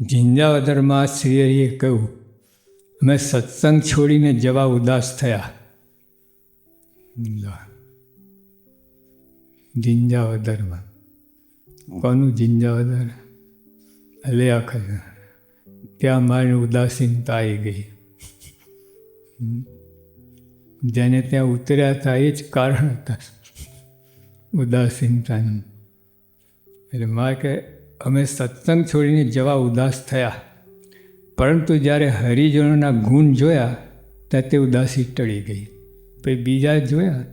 જિંજાવદરમાં શ્રી હરિએ કહ્યું, અમે સત્સંગ છોડીને જવા ઉદાસ થયા. જિંજાવદરમાં કોનું જિંજાવદર અલે આખા ત્યાં મારી ઉદાસીનતા આવી ગઈ. જેને ત્યાં ઉતર્યા હતા, એ જ કારણ હતા. ઉદાસીનતાનું. એટલે મારે કે અમે સત્સંગ છોડીને જવા ઉદાસ થયા. પરંતુ જ્યારે હરિજનોના ગુણ જોયા ત્યાં તે ઉદાસી ટળી ગઈ. પછી બીજા જોયા,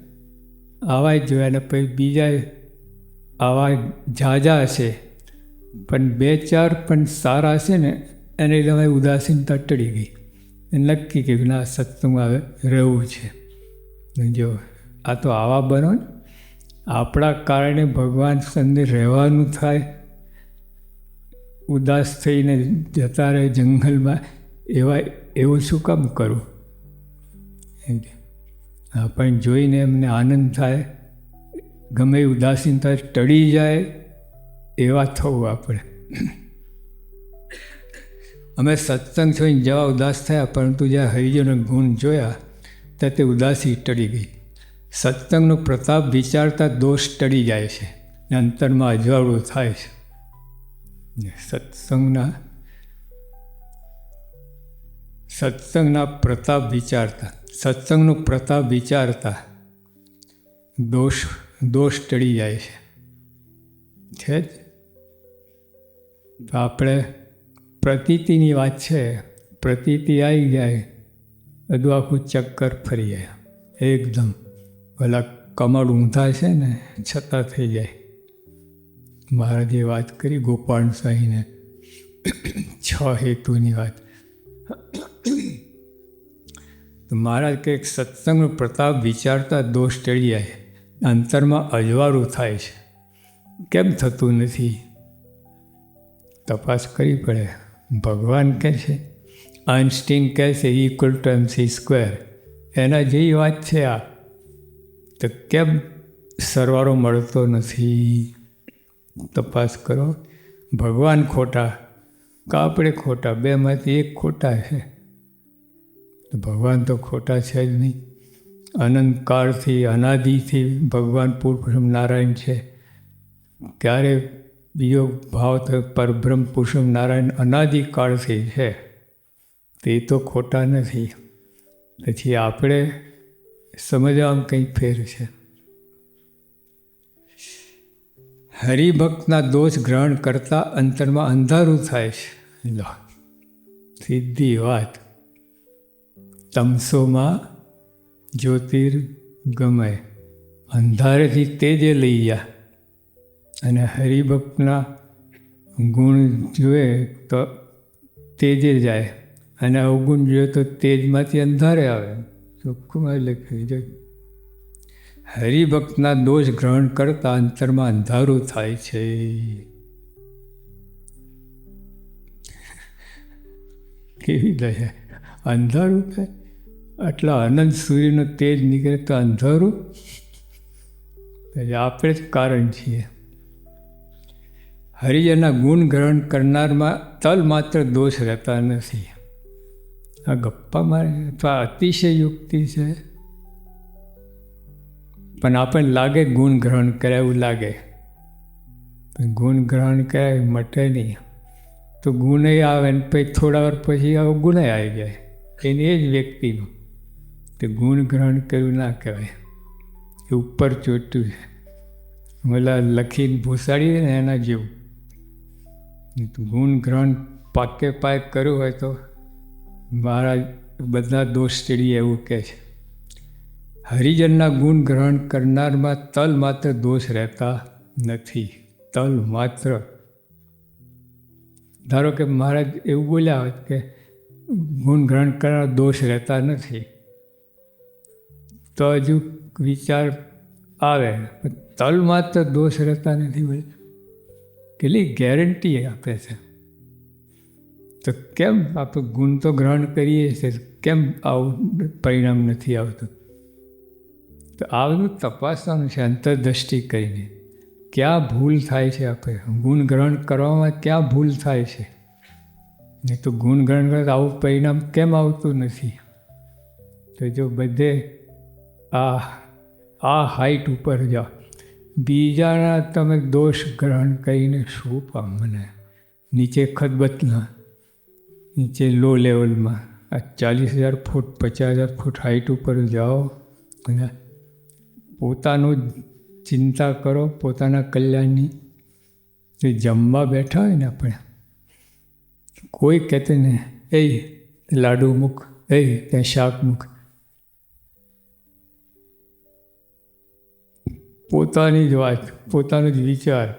આવા જ જોયા ને પછી બીજા આવા ઝાઝા હશે. પણ બે ચાર પણ સારા હશે ને, એને તમે ઉદાસીનતા ટળી ગઈ. નક્કી કે ના સત્સંગમાં હવે રહેવું છે. જો આ તો આવા બનો ને, આપણા કારણે ભગવાન સંદે રહેવાનું થાય ઉદાસ થઈને જતા રહે જંગલમાં, એવા, એવું શું કામ કરવું એમ આપણને જોઈને એમને આનંદ થાય, ગમે ઉદાસીનતા ટળી જાય, એવા થવું આપણે. અમે સત્સંગ થઈને જવા ઉદાસ થયા, પરંતુ જ્યાં હરિજનો ગુણ જોયા, ત્યાં તે ઉદાસી ટળી ગઈ. સત્સંગનો પ્રતાપ વિચારતા દોષ ટળી જાય છે, ને અંતરમાં અજવાળું થાય છે. સત્સંગના સત્સંગના પ્રતાપ વિચારતા, સત્સંગનો પ્રતાપ વિચારતા દોષ દોષ ટળી જાય છે. છે જ? તો આપણે પ્રતીતિની વાત છે, પ્રતીતિ આવી જાય બધું આખું ચક્કર ફરી જાય, એકદમ. ભલા કમળ ઊંધા છે ને, છતાં થઈ જાય. મહારાજે વાત કરી, ગોપાલ સાહીને છ હેતુની વાત. તો મહારાજ કે સત્સંગનો પ્રતાપ વિચારતા દોષ ટળી જાય અંતરમાં અજવાળું થાય છે. કેમ થતું નથી? તપાસ કરવી પડે. ભગવાન કહે છે, આઇન્સ્ટીન કહે છે equal to M C square એના જેવી વાત છે આ. તો કેમ સરવારો મળતો નથી? તપાસ કરો. ભગવાન ખોટા કા આપણે ખોટા, બેમાંથી એક ખોટા છે. તો ભગવાન તો ખોટા છે જ નહીં. અનંત કાળથી અનાદિથી ભગવાન પૂર્ણ નારાયણ છે. ક્યારે બીજો ભાવ તો પરબ્રહ્મ પુરુષમ નારાયણ અનાદિકાળથી છે. તે તો ખોટા નથી. પછી આપણે સમજવામાં કંઈ ફેર છે. હરિભક્તના દોષ ગ્રહણ કરતાં અંતરમાં અંધારું થાય છે. લો. સીધી વાત. તમસોમાં જ્યોતિર્ગમય અંધારેથી તેજે લઈ ગયા. અને હરિભક્તના ગુણ જુએ તો તેજે જાય. અને અવગુણ જોઈએ તો તેજમાંથી અંધારે આવે. ચોખ્ખું લખી છે. હરિભક્તના દોષ ગ્રહણ કરતા અંતરમાં અંધારું થાય છે. કેવી દયા. અંધારું થાય? આટલા અનંત સૂર્યનો તેજ નીકળે તો અંધારું? આપણે જ કારણ છીએ. હરિજનના ગુણ ગ્રહણ કરનારમાં તલ માત્ર દોષ રહેતા નથી. આ ગપ્પા મારે, અથવા અતિશય યુક્તિ છે. પણ આપણને લાગે ગુણ ગ્રહણ કર્યા એવું લાગે. ગુણ ગ્રહણ કરાય મટે નહીં. તો ગુણે આવે ને પછી થોડા વાર પછી આવો ગુણે આવી જાય. એને એ જ વ્યક્તિનું. તે ગુણ ગ્રહણ કર્યું ના કહેવાય. એ ઉપર ચોટ્યું છે. ઓલા લખીને ભૂસાડી ને એના જેવું. ગુણ ગ્રહણ પાકે પાક કર્યું હોય તો મારા બધા દોષ ચડી એવું કહે છે. હરિજનના ગુણ ગ્રહણ કરનારમાં તલ માત્ર દોષ રહેતા નથી. તલ માત્ર. ધારો કે મહારાજ એવું બોલ્યા હોત કે ગુણ ગ્રહણ કરનાર દોષ રહેતા નથી. તો હજુ વિચાર આવે. પણ તલ માત્ર દોષ રહેતા નથી બોલે. કેટલી ગેરંટી આપે છે. તો કેમ આપણે ગુણ તો ગ્રહણ કરીએ છીએ, કેમ આવું પરિણામ નથી આવતું? તો આવું તપાસવાનું છે, અંતરદ્રષ્ટિ કરીને. ક્યાં ભૂલ થાય છે આપણે? ગુણ ગ્રહણ કરવામાં ક્યાં ભૂલ થાય છે? નહીં તો ગુણગ્રહણ કરતા આવું પરિણામ કેમ આવતું નથી? તો જો બધે આ આ હાઈટ ઉપર જાઓ. બીજાના તમે દોષ ગ્રહણ કરીને શું પામ મને નીચે ખદબતના નીચે લો લેવલમાં આ ચાલીસ હજાર ફૂટ, પચાસ હજાર ફૂટ હાઈટ ઉપર જાઓ અને પોતાનું ચિંતા કરો, પોતાના કલ્યાણની. જે જમવા બેઠા હોય ને આપણે, કોઈ કહેતે ને એ લાડુ મૂક એ ત્યાં શાક મૂક. પોતાની જ વાત, પોતાનો જ વિચાર.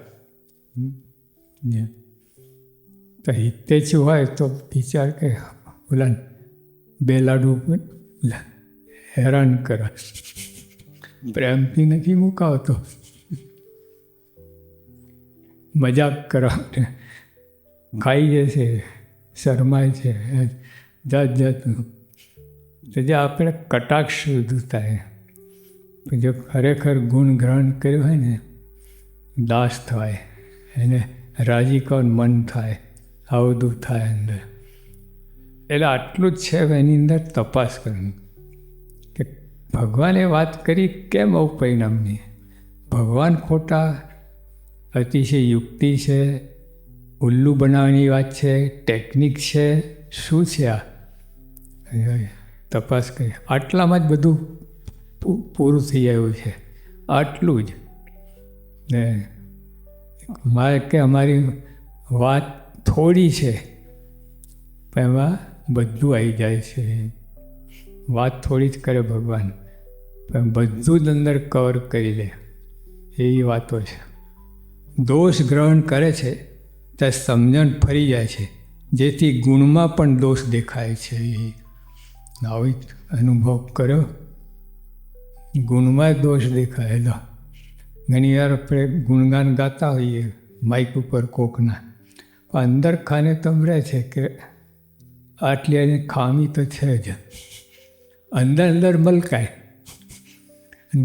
તો હિતેચ્છુ હોય તો વિચાર કે, ઓલા, બે લાડુ હેરાન કરા. પ્રેમથી નથી મુકાવતો. મજાક કરાવને ખાઈ જશે, શરમાય છે. જાત જાતનું તો જે આપણે કટાક્ષ શુદ્ધ થાય જો ખરેખર ગુણ ગ્રહણ કર્યું હોય ને, દાસ થાય, એને રાજી કોણ મન થાય આવું બધું થાય અંદર. એટલે આટલું જ છે એની અંદર તપાસ કરવાની. કે ભગવાને વાત કરી, કેમ અવપરિણામની ભગવાન ખોટા, અતિશય યુક્તિ છે, ઉલ્લુ બનાવવાની વાત છે ટેકનિક છે, શું છે આ? તપાસ કરી. આટલામાં જ બધું પૂરું થઈ આવ્યું છે. આટલું જ. ને મારે કે અમારી વાત થોડી છે, પણ એમાં બધું આવી જાય છે. વાત થોડી જ કરે ભગવાન, પણ બધું જ અંદર કવર કરી લે. એવી વાતો છે. દોષ ગ્રહણ કરે છે ત્યાં સમજણ ફરી જાય છે. જેથી ગુણમાં પણ દોષ દેખાય છે. એ આવી અનુભવ કર્યો. ગુણમાં દોષ દેખાયેલો ઘણી વાર આપણે ગુણગાન ગાતા હોઈએ માઇક ઉપર કોકના. અંદર ખાને તમરે છે કે આટલી ખામી તો છે જ. અંદર અંદર મલકાય.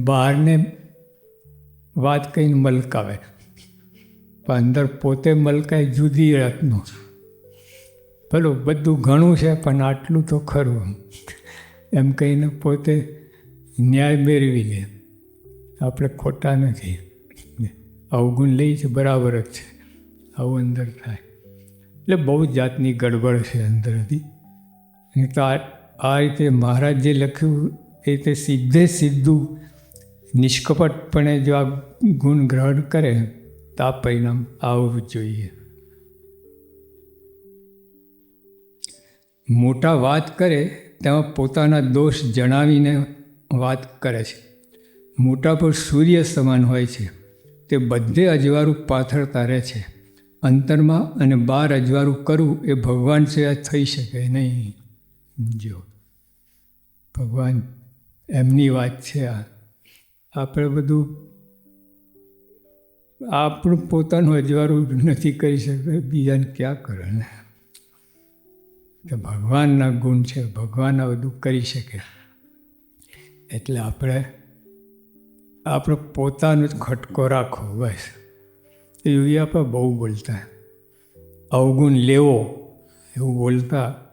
બહારને વાત કહીને મલકાવે. પણ અંદર પોતે મલકાય જુદી રાતનું ભલો, બધું ઘણું છે, પણ આટલું તો ખરું એમ. કહીને પોતે ન્યાય મેળવી લે. આપણે ખોટા નથી. અવગુણ લઈ છે, બરાબર જ છે. આવું અંદર થાય. એટલે બહુ જાતની ગડબડ છે અંદરથી. તો આ આ રીતે મહારાજ જે લખ્યું એ રીતે સીધે સીધું નિષ્કપટપણે જો આ ગુણ ગ્રહણ કરે તો આ પરિણામ આવવું જોઈએ. મોટા વાત કરે તેમાં પોતાના દોષ જણાવીને વાત કરે છે. મોટા પર સૂર્ય સમાન હોય છે. તે બધે અજવાળું પાથરતા રહે છે. અંતરમાં અને બહાર અજવાળું કરવું એ ભગવાન સિવાય થઈ શકે નહીં. જો ભગવાન, એમની વાત છે આ. આપણે બધું, આપણું પોતાનું અજવાળું નથી કરી શકતા, બીજાને ક્યાં કરે ને? કે ભગવાનના ગુણ છે, ભગવાન આ બધું કરી શકે. એટલે આપણે, આપણો પોતાનો જ ખટકો રાખો, બસ. યુરિયા પર બહુ બોલતા. અવગુણ લેવો, એવું બોલતા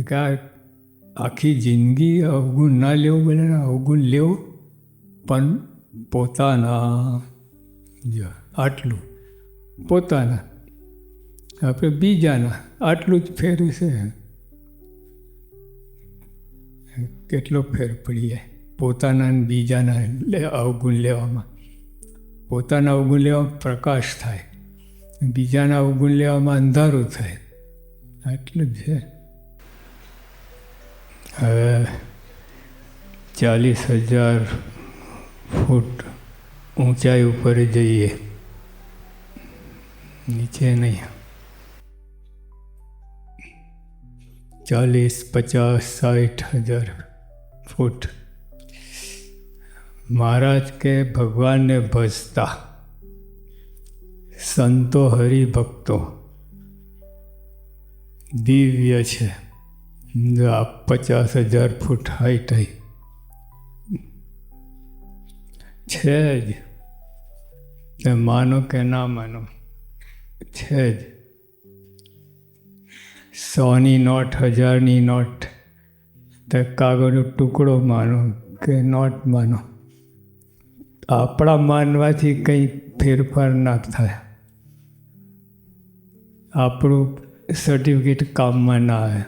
કે આખી જિંદગી અવગુણ ના લેવું બને અવગુણ લેવું, પણ પોતાના જો આટલું, પોતાના, આપણે બીજાના આટલું જ ફેર છે. કેટલો ફેર પડી જાય પોતાના અને બીજાના અવગુણ લેવામાં. પોતાના અવગુણ લેવામાં પ્રકાશ થાય. બીજાના અવગુણ લેવામાં અંધારું થાય. આટલું જ છે. હવે ચાલીસ હજાર ફૂટ ઊંચાઈ ઉપર જઈએ. નીચે નહીં. ચાલીસ, પચાસ, સાઠ હજાર ફૂટ. મહારાજ કે ભગવાનને ભજતા. સંતો હરિભક્તો. દિવ્ય છે. પચાસ હજાર ફૂટ હાઈટ હઈ છે જ તે માનો કે ના માનો છે જ સોની નોટ હજારની નોટ તો કાગળનો ટુકડો માનો કે નોટ માનો આપણા માનવાથી કંઈ ફેરફાર ના થાય આપણું સર્ટિફિકેટ કામમાં ના આવે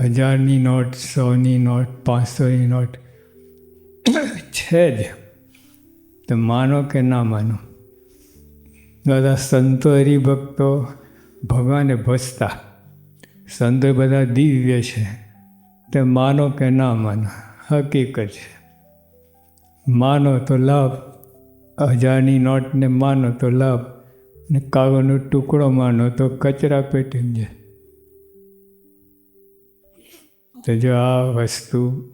હજારની નોટ, સોની નોટ, પાંચસોની નોટ. છે જ. તો માનો કે ના માનો? બધા સંતો હરિભક્તો ભગવાને ભજતા. સંતો બધા દિવ્ય છે. તે માનો કે ના માનો? હકીકત છે. માનો તો લાભ. હજારની નોટને માનો તો લાભ. ને કાગળનો ટુકડો માનો તો કચરા પેટી જાય. તો જો આ વસ્તુ,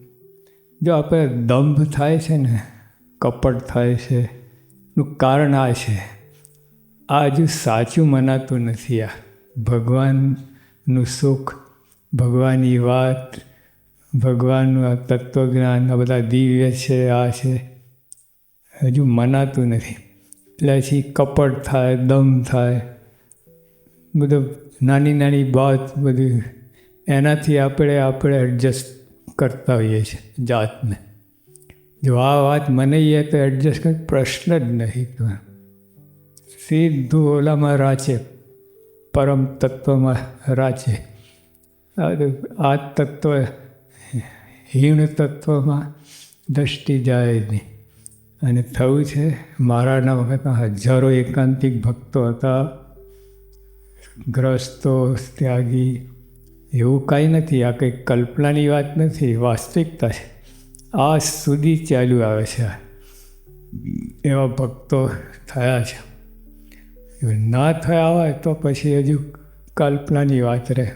જો આપણે દંભ થાય છે ને, કપટ થાય છે નું કારણ આ છે. આ હજુ સાચું મનાતું નથી આ. ભગવાનનું સુખ, ભગવાનની વાત, ભગવાનનું આ તત્વજ્ઞાન, આ બધા દિવ્ય છે, આ છે, હજુ મનાતું નથી. એટલે પછી કપટ થાય દમ થાય, બધું નાની નાની વાત, બધી એનાથી આપણે આપણે એડજસ્ટ કરતા હોઈએ છીએ જાતને. જો આ વાત મને એ તો એડજસ્ટ કર પ્રશ્ન જ નહીં સીધું ઓલામાં રાચે. પરમ તત્વમાં રાચે. આ તત્વ હીણ તત્વમાં દ્રષ્ટિ જાય નહીં. અને થયું છે મારા નામમાં હજારો એકાંતિક ભક્તો હતા. ગ્રસ્તો, ત્યાગી એવું કાંઈ નથી, આ કંઈ કલ્પનાની વાત નથી, વાસ્તવિકતા છે. આ સુધી ચાલ્યું આવે છે એવા ભક્તો થયા છે. ના થયા હોય તો પછી હજુ કલ્પનાની વાત રહે.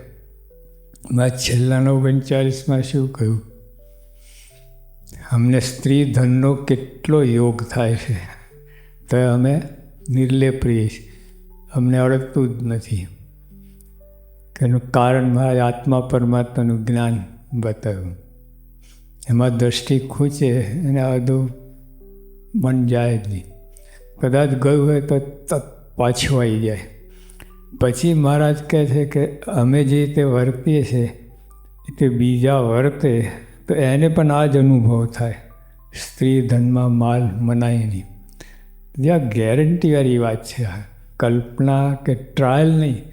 મેં છેલ્લાનો ઓગણચાલીસમાં શું કહ્યું? અમને સ્ત્રી ધનનો કેટલો યોગ થાય છે. તો અમે નિર્લેપ રહીએ છીએ. અમને અડકતું જ નથી. એનું કારણ મારા આત્મા પરમાત્માનું જ્ઞાન બતાવ્યું. એમાં દ્રષ્ટિ ખૂંચે અને બધું મન જાય જ નહીં. કદાચ ગયું હોય તો તત પાછું આવી જાય. પછી મહારાજ કહે છે કે અમે જે રીતે વર્તીએ છીએ તે બીજા વર્તે, તો એને પણ આ જ અનુભવ થાય. સ્ત્રી ધનમાં માલ મનાય જ્યાં ગેરંટીવાળી વાત છે કલ્પના કે ટ્રાયલ નહીં.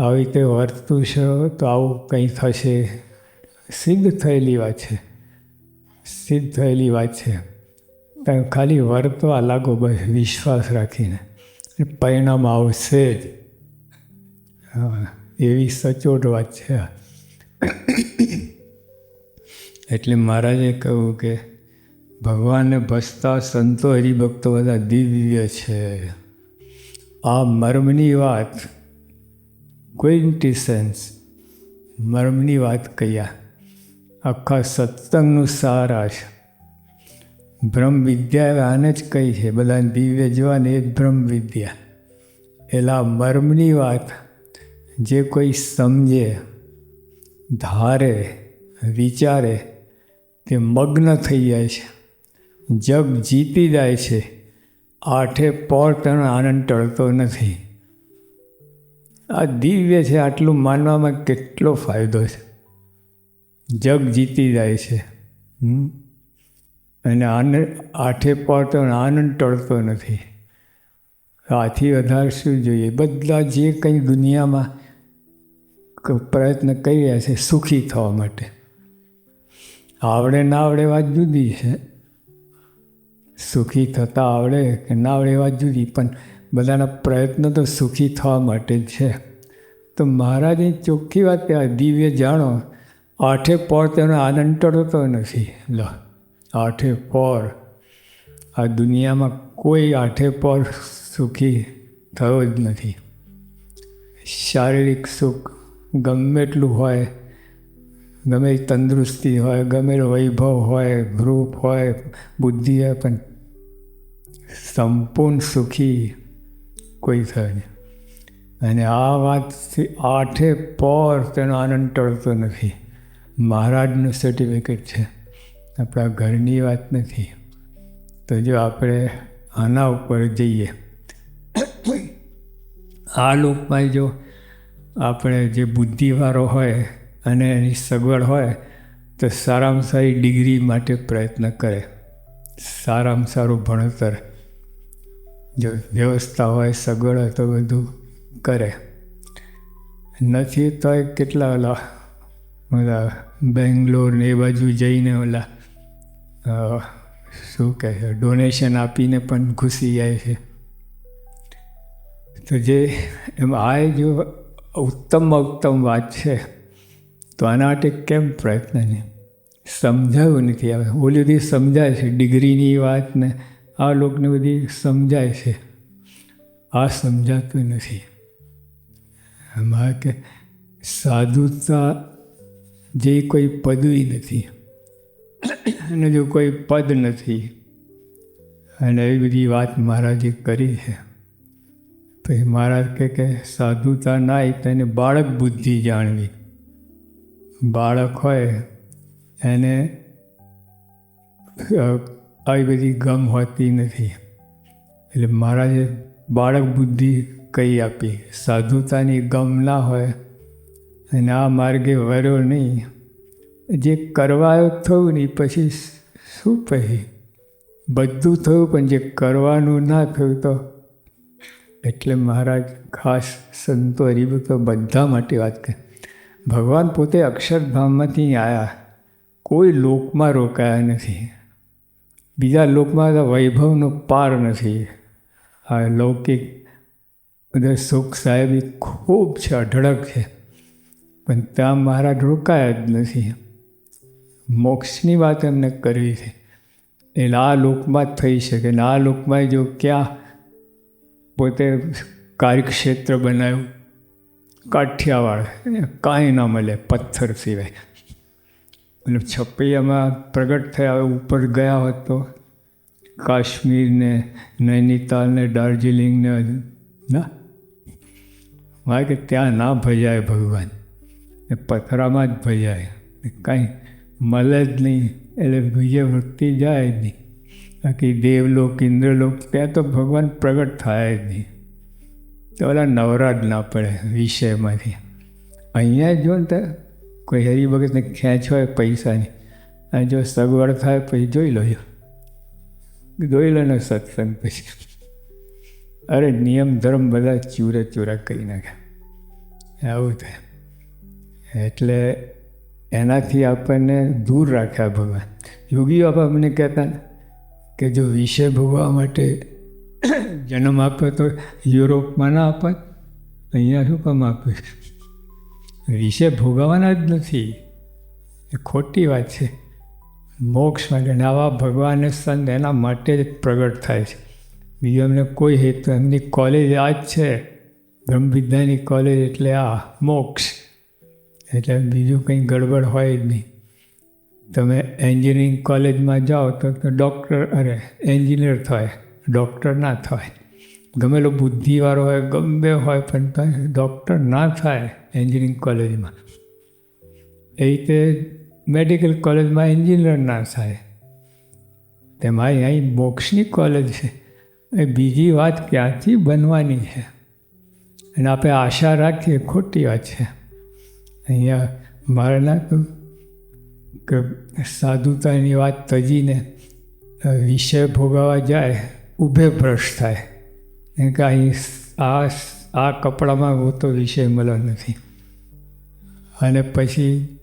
આવી રીતે વર્તતું છે, તો આવું કંઈ થશે? સિદ્ધ થયેલી વાત છે. સિદ્ધ થયેલી વાત છે. તમે ખાલી વર્તવા લાગો બસ, વિશ્વાસ રાખીને. પરિણામ આવશે જ. એવી સચોટ વાત છે. એટલે મહારાજે કહ્યું કે ભગવાનને ભસતા સંતો હરિભક્તો બધા દિવ્ય છે. આ મર્મની વાત ક્વિન્ટિસેન્સ મર્મની વાત કહ્યા આખા સત્સંગનું સારા છે બ્રહ્મ વિદ્યા આને જ કહી છે, બધાને દિવ્ય જોવાને એ જ બ્રહ્મ વિદ્યા. એલા મર્મની વાત, જે કોઈ સમજે, ધારે, વિચારે, તે મગ્ન થઈ જાય છે. જગ જીતી જાય છે. આઠે પોર આનંદ ટળતો નથી. આ દિવ્ય છે આટલું માનવામાં કેટલો ફાયદો છે. જગ જીતી જાય છે. અને આનંદ આઠે પડતો આનંદ ટળતો નથી. આથી વધારે શું જોઈએ? બધા જે કંઈ દુનિયામાં પ્રયત્ન કરી રહ્યા છે સુખી થવા માટે. આવડે ના આવડે વાત જુદી છે. સુખી થતાં આવડે કે ના આવડે વાત જુદી, પણ બધાના પ્રયત્નો તો સુખી થવા માટે જ છે. તો મહારાજની ચોખ્ખી વાત કે દિવ્ય જાણો, આઠે પોર તેનો આનંદ ટળતો નથી. લો, આઠે પોર? આ દુનિયામાં કોઈ આઠે પોર સુખી થયો જ નથી. શારીરિક સુખ ગમે એટલું હોય, ગમે તંદુરસ્તી હોય, ગમે વૈભવ હોય, ગ્રુપ હોય, બુદ્ધિ હોય, પણ સંપૂર્ણ સુખી કોઈ થાય નહીં. અને આ વાતથી આઠે પર તેનો આનંદ ટળતો નથી. મહારાજનું સર્ટિફિકેટ છે. આપણા ઘરની વાત નથી. તો જો આપણે આના ઉપર જઈએ. આ લોકમાં જો આપણે જે બુદ્ધિવાળો હોય અને એની સગવડ હોય, તો સારામાં સારી ડિગ્રી માટે પ્રયત્ન કરે. સારામાં સારું ભણતર. જો વ્યવસ્થા હોય, સગવડ હોય તો બધું કરે. નથી તો કેટલા ઓલા ઓલા બેંગ્લોર ને એ બાજુ જઈને ઓલા શું કહે છે ડોનેશન આપીને પણ ઘૂસી જાય છે. તો જે એમ આ જો ઉત્તમ ઉત્તમ વાત છે, તો આના માટે કેમ પ્રયત્ન નહીં? સમજાયું નથી. આવે ઓલી બધી સમજાય છે, ડિગ્રીની વાત ને આ લોકોને બધી સમજાય છે. આ સમજાતું નથી. એમાં કે સાધુતા જે કોઈ પદવી નથી, અને જો કોઈ પદ નથી, અને એવી બધી વાત મહારાજે કરી છે પછી મહારાજ કહે કે સાધુતા ના તો એને બાળક બુદ્ધિ જાણવી. બાળક હોય, એને આવી બધી ગમ હોતી નથી. એટલે મહારાજે બાળક બુદ્ધિ કહી આપી. સાધુતાની ગમ ના હોય અને આ માર્ગે વર્યો નહીં. જે કરવાયો થયું નહીં પછી શું પછી બધું થયું પણ જે કરવાનું ના થયું તો? એટલે મહારાજ ખાસ સંતો હરિભક્તો બધા માટે વાત કરે. ભગવાન પોતે અક્ષરધામમાંથી આવ્યા કોઈ લોકમાં રોકાયા નથી. બીજા લોકમાં તો વૈભવનો પાર નથી. આ લૌકિક બધા સુખ સાહેબી ખૂબ છે, અઢળક છે. પણ ત્યાં મહારાજ રોકાયા જ નથી. મોક્ષની વાત એમને કરવી છે. એટલે આ લોકમાં જ થઈ શકે ને આ લોકમાં જો ક્યાં પોતે કાર્યક્ષેત્ર બનાવ્યું. કાઠિયાવાડ, કાંઈ ના મળે, પથ્થર સિવાય. એટલે છપૈયામાં પ્રગટ થયા ઉપર ગયા હોત તો કાશ્મીરને નૈનીતાલ ને દાર્જિલિંગ ના. મારે કે ત્યાં ના ભજાય ભગવાન. એ પથરામાં જ ભજાય. કાંઈ મળે જ નહીં. એટલે બીજે વૃત્તિ જાય જ નહીં. બાકી દેવલોક, ઇન્દ્રલોક, ત્યાં તો ભગવાન પ્રગટ થાય જ નહીં. તો ઓલા નવરા જ ના પડે વિષયમાંથી. અહીંયા જો ને કોઈ હરિભગતને ખેંચ હોય પૈસાની, અને જો સગવડ થાય પછી જોઈ લો જોઈ લો ને સત્સંગ પછી. અરે નિયમ, ધર્મ બધા ચૂરે ચૂરા કરી નાખે. આવું થાય. એટલે એનાથી આપણને દૂર રાખ્યા ભગવાન. યોગીઓ અમને કહેતા કે જો વિષય ભોગવા માટે જન્મ આપ્યો તો યુરોપમાં ના આપત અહીંયા શું કામ આપ્યું વિષય ભોગવવાના જ નથી. એ ખોટી વાત છે. મોક્ષ માટે આવા ભગવાન સંત એના માટે જ પ્રગટ થાય છે. બીજું એમને કોઈ હેતુ, એમની કોલેજ આ જ છે. બ્રહ્મવિદ્યાની કોલેજ એટલે આ મોક્ષ. એટલે બીજું કંઈ ગડબડ હોય જ નહીં. તમે એન્જિનિયરિંગ કોલેજમાં જાઓ તો ડૉક્ટર અરે એન્જિનિયર થાય ડૉક્ટર ના થાય. ગમેલો બુદ્ધિવાળો હોય, ગમે હોય, પણ ડૉક્ટર ના થાય એન્જિનિયરિંગ કોલેજમાં એ રીતે મેડિકલ કોલેજમાં એન્જિનિયર ના થાય. તેમાં અહીં મોક્ષની કોલેજ છે. એ બીજી વાત ક્યાંથી બનવાની છે? અને આપણે આશા રાખીએ, ખોટી વાત છે. અહીંયા મારે ના કે સાધુતાની વાત તજીને વિષય ભોગાવા જાય ઊભે ભ્રષ્ટ થાય. કેમ કે આ આ કપડામાં હું તો વિષય મળ્યો નથી. અને પછી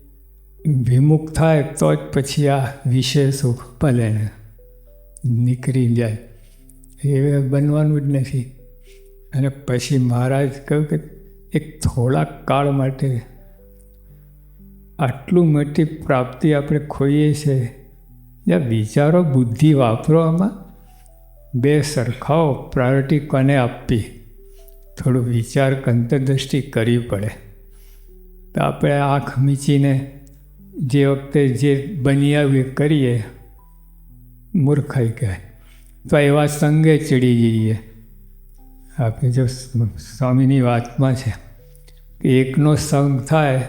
વિમુખ થાય તો જ પછી આ વિષય સુખ ભલે ને નીકળી જાય. એ બનવાનું જ નથી. અને પછી મહારાજ કહ્યું કે એક થોડાક કાળ માટે આટલું મોટી પ્રાપ્તિ આપણે ખોઈએ છીએ જ્યાં વિચારો, બુદ્ધિ વાપરો આમાં. બે સરખાઓ પ્રાયોરિટી કોને આપવી? થોડું વિચાર અંતરદ્રષ્ટિ કરવી પડે. તો આપણે આંખ મીચીને જે વખતે જે બની કરીએ. મૂર્ખાઈ કહેવાય. તો એવા સંગે ચડી જઈએ. આપણે જો સ્વામીની વાતમાં છે કે એકનો સંગ થાય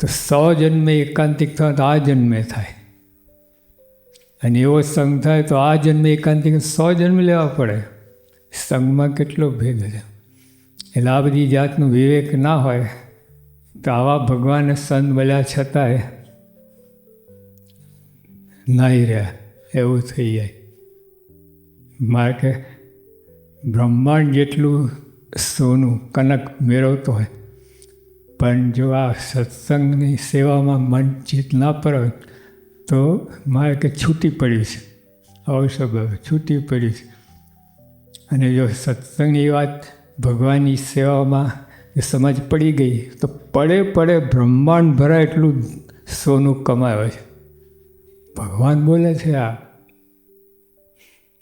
તો સો જન્મે એકાંતિક થાય તો આ જન્મે થાય. અને એવો સંગ થાય તો આ જન્મે એકાંતિક સો જન્મ લેવા પડે. સંગમાં કેટલો ભેદ છે. એટલે આ બધી જાતનું વિવેક ના હોય તો આવા ભગવાન સંત મળ્યા છતાંય નાહી રહ્યા એવું થઈ જાય. મારે કે બ્રહ્માંડ જેટલું સોનું કનક મેળવતો હોય, પણ જો આ સત્સંગની સેવામાં મન ચિત ના પર તો મારે કે છૂટી પડ્યું છે. અવસર છૂટી પડ્યું છે. અને જો સત્સંગની વાત ભગવાનની સેવામાં સમજ પડી ગઈ, તો પડે પડે બ્રહ્માંડ ભરાય એટલું સોનું કમાવે છે. ભગવાન બોલે છે, આ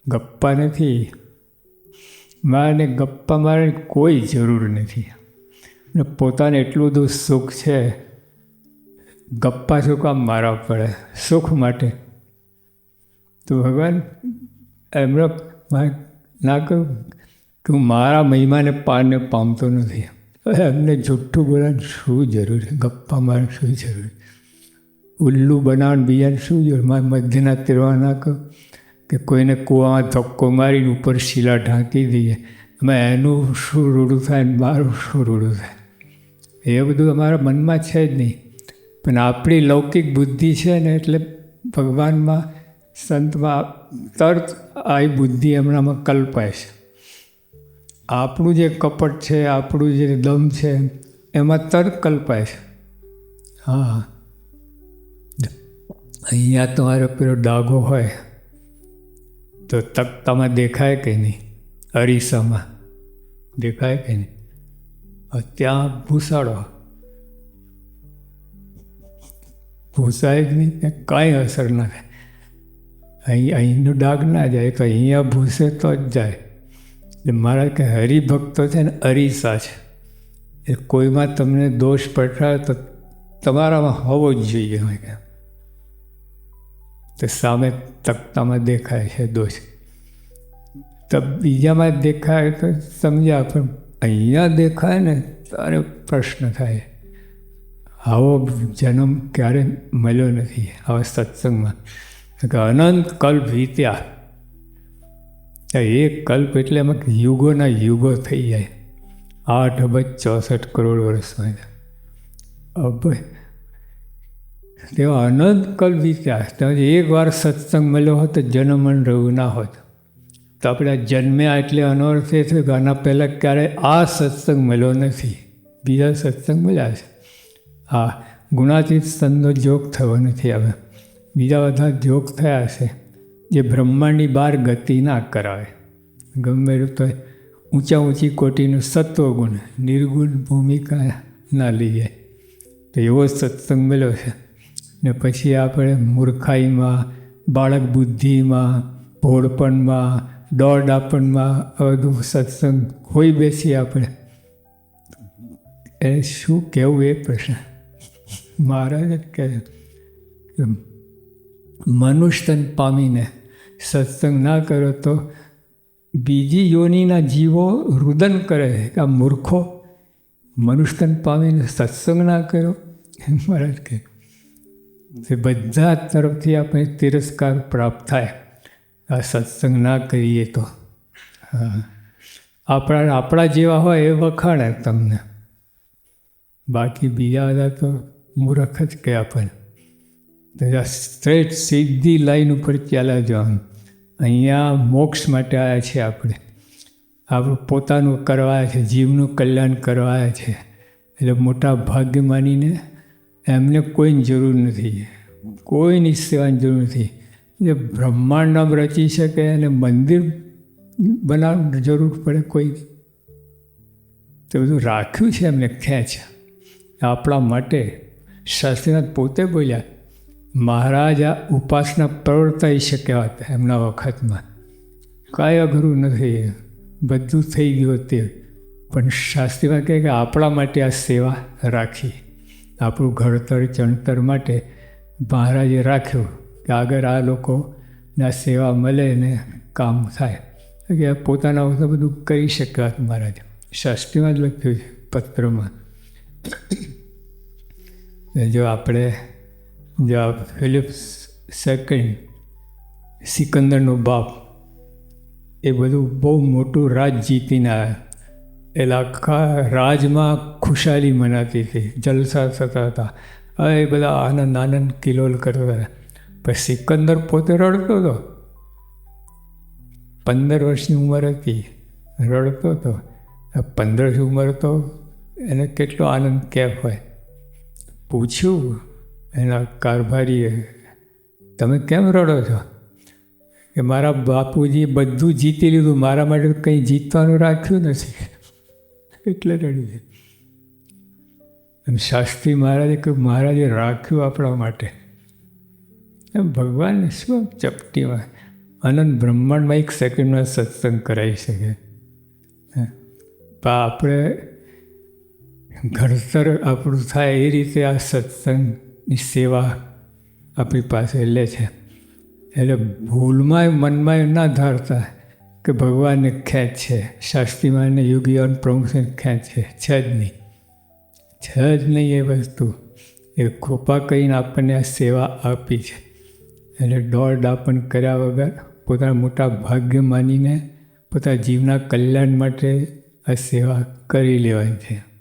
ગપ્પા નથી. મારે ગપ્પા મારવાની કોઈ જરૂર નથી. ને પોતાને એટલું બધું સુખ છે ગપ્પા શું કામ મારવા પડે, સુખ માટે. તો ભગવાન એમનો ના કહ્યું હું મારા મહિમાને પારને પામતો નથી. એમને જુઠ્ઠું બોલવાની શું જરૂર છે? ગપ્પા મારવાની શું જરૂર ઉલ્લુ બનાવવાનું બીજાને શું જરૂર? મારે મધ્યના તીરવા ના કહું કે કોઈને કૂવામાં ધક્કો મારીને ઉપર શીલા ઢાંકી દઈએ એમાં એનું શું રૂડું થાય મારું શું રૂડું થાય? એ બધું અમારા મનમાં છે જ નહીં. પણ આપણી લૌકિક બુદ્ધિ છે ને એટલે ભગવાનમાં સંતમાં તરત આ બુદ્ધિ એમનામાં કલ્પાય છે. આપણું જે કપટ છે, આપણું જે દમ છે, એમાં તર્ક કલ્પાય છે. હા અહીંયા તમારો પેલો ડાઘો હોય, તો તકતામાં દેખાય કે નહીં? અરીસામાં. દેખાય કે નહીં? ત્યાં ભૂસાડો ભૂસાય જ નહીં કાંઈ અસર ના થાય. અહીં, અહીંનો ડાઘ ના જાય, તો અહીંયા ભૂસે તો જ જાય. એટલે મારા કે હરિભક્તો છે ને અરીસા છે. એ કોઈમાં તમને દોષ પઠાવે તો તમારામાં હોવો જ જોઈએ મેં કે. તો સામે તકતામાં દેખાય છે દોષ. તો બીજામાં દેખાય તો સમજ્યા, પણ અહીંયા દેખાય ને તારે પ્રશ્ન થાય. આવો જન્મ ક્યારે મળ્યો નથી? આવા સત્સંગમાં. કે અનંત કલ્પ વીત્યા એક કલ્પ એટલે એમાં યુગોના યુગો થઈ જાય. આઠ અબજ ચોસઠ કરોડ વર્ષ અભય તેવા અનંત કલ્પ વીત્યા તમે એક વાર સત્સંગ મળ્યો હોત જન્મન રહ્યું ના હોત. તો આપણે જન્મ્યા એટલે અનર્થ એ થયું કે આના પહેલાં ક્યારેય આ સત્સંગ મળ્યો નથી. બીજા સત્સંગ મળ્યા છે. હા ગુણાતીત સ્તનનો જોગ થયો નથી હવે. બીજા બધા જોગ થયા છે, જે બ્રહ્માંડની બહાર ગતિ ના કરાવે. ગમે તો ઊંચા ઊંચી કોટીનું સત્વગુણ નિર્ગુણ ભૂમિકા ના લઈએ તો એવો સત્સંગ મળ્યો છે. ને પછી આપણે મૂર્ખાઈમાં, બાળક બુદ્ધિમાં, ભોળપણમાં દોડાપણમાં બધું સત્સંગ હોઈ બેસીએ આપણે. એ શું કહેવું એ પ્રશ્ન? મહારાજ કહે મનુષ્યન પામીને સત્સંગ ના કરો તો બીજી યોનિના જીવો રુદન કરે. કે આ મૂર્ખો મનુષ્યન પામીને સત્સંગ ના કર્યો મહારાજ કહે તે બધા તરફથી આપણે તિરસ્કાર પ્રાપ્ત થાય, આ સત્સંગ ના કરીએ તો. હા. આપણા આપણા જેવા હોય એ વખાણે તમને. બાકી બીજા બધા તો મૂર્ખ જ કે આપણને સ્ટ્રેટ સીધી લાઈન ઉપર ચાલ્યા જવાનું. અહીંયા મોક્ષ માટે આવ્યા છે આપણે. આપણું પોતાનું કરવાયા છે, જીવનું કલ્યાણ કરવાયા છે. એટલે મોટા ભાગ્ય માનીને એમને કોઈની જરૂર નથી. કોઈની સેવાની જરૂર નથી. જે બ્રહ્માંડ રચી શકે અને મંદિર બનાવવાની જરૂર પડે કોઈ. તો બધું રાખ્યું છે એમને ખેંચ આપણા માટે શાસ્ત્રીનાથ પોતે બોલ્યા, મહારાજ, આ ઉપાસના પ્રવર્તાઈ શક્યા હતા એમના વખતમાં. કાંઈ અઘરું નથી, બધું થઈ ગયું તે. પણ શાસ્ત્રીમાં કહે કે આપણા માટે આ સેવા રાખી. આપણું ઘડતર, ચણતર માટે મહારાજે રાખ્યું કે આગળ આ લોકોના સેવા મળે ને કામ થાય. કે પોતાના વખતે બધું કરી શક્યા મહારાજ. શાસ્ત્રીમાં જ લખ્યું છે પત્રમાં. જો આપણે, જો ફિલિપ સેકન્ડ સિકંદરનો બાપ, એ બધું બહુ મોટું રાજ જીતીને આવ્યા એટલે આખા રાજમાં ખુશાલી મનાતી હતી, જલસા થતા હતા. એ બધા આનંદ આનંદ કિલોલ કરતા હતા. પણ સિકંદર પોતે રડતો હતો. પંદર વર્ષની ઉંમર હતી, રડતો હતો. પંદર ઉંમર તો એને કેટલો આનંદ કેફ હોય? પૂછ્યું, એના કારભારીએ તમે કેમ રડો છો? કે મારા બાપુજી બધું જીતી લીધું, મારા માટે કંઈ જીતવાનું રાખ્યું નથી. એટલે રડ્યું છે. એમ શાસ્ત્રી મહારાજે કહ્યું, મહારાજે રાખ્યું આપણા માટે. એમ ભગવાન શું ચપટીમાં? અનંત બ્રહ્માંડમાં એક સેકન્ડમાં સત્સંગ કરાવી શકે. આપણે ઘડતર આપણું થાય એ રીતે આ સત્સંગની સેવા આપણી પાસે લે છે. એટલે ભૂલમાં મનમાં ના ધારતા કે ભગવાનને ખેંચ છે. શાસ્ત્રીમાં ને યોગીઓને પ્રમુખને ખેંચ છે. છે જ નહીં. છે જ નહીં એ વસ્તુ. એ કૃપા કરીને આપણને આ સેવા આપી છે. એટલે દોડ દાપણ કર્યા વગર પોતાના મોટા ભાગ્ય માનીને પોતાના જીવના કલ્યાણ માટે આ સેવા કરી લેવાની છે.